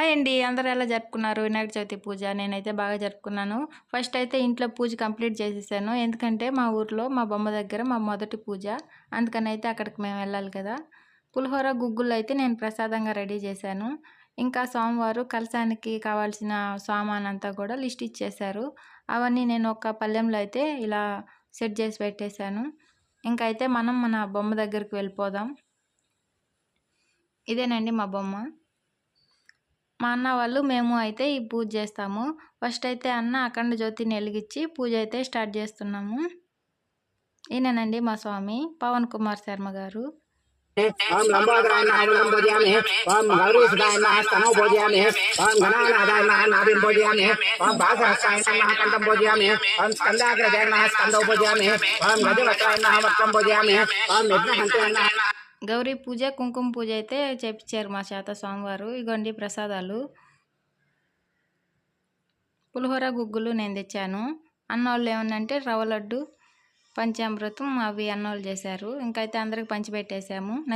Hi అండి. అందరూ ఎలా జరుపుకున్నారు? వినాయక చవితి పూజ నేనైతే బాగా జరుపుకున్నాను. ఫస్ట్ అయితే ఇంట్లో పూజ కంప్లీట్ చేసేసాను. ఎందుకంటే మా ఊర్లో మా బొమ్మ దగ్గర మా మొదటి పూజ. అందుకని అయితే అక్కడికి మేము వెళ్ళాలి కదా. పులిహోర గుగ్గులు అయితే నేను ప్రసాదంగా రెడీ చేశాను. ఇంకా సోమవారం కలసానికి కావాల్సిన సామాన్ అంతా కూడా లిస్ట్ ఇచ్చేశారు. అవన్నీ నేను ఒక పల్లెంలో అయితే ఇలా సెట్ చేసి పెట్టేశాను. ఇంకా అయితే మనం మన బొమ్మ దగ్గరికి వెళ్ళిపోదాం. ఇదేనండి మా బొమ్మ. మా అన్న వాళ్ళు మేము అయితే ఈ పూజ చేస్తాము. ఫస్ట్ అయితే అన్న అఖండ జ్యోతిని వెలిగించి పూజ అయితే స్టార్ట్ చేస్తున్నాము. ఈయనండి మా స్వామి పవన్ కుమార్ శర్మ గారు. ఓం లంబోదరాయ భోజయామి ఓం గౌరీసుదాయ భోజయామి ఓం భోజయామి ఓం భాసహస్తాయ భోజయామి ఓం భోజయామి ఓం గజవత్రాయ భోజయామి ఓం గౌరీ పూజ కుంకుమ పూజ అయితే చేపించారు మా చేత స్వామివారు. ఇగోండి ప్రసాదాలు. పులిహోర గుగ్గులు నేను తెచ్చాను. అన్నోళ్ళు ఏమన్నంటే రవ్వ లడ్డు పంచామృతం అవి అన్నోళ్ళు చేశారు. ఇంకైతే అందరికి పంచిపెట్టేశాము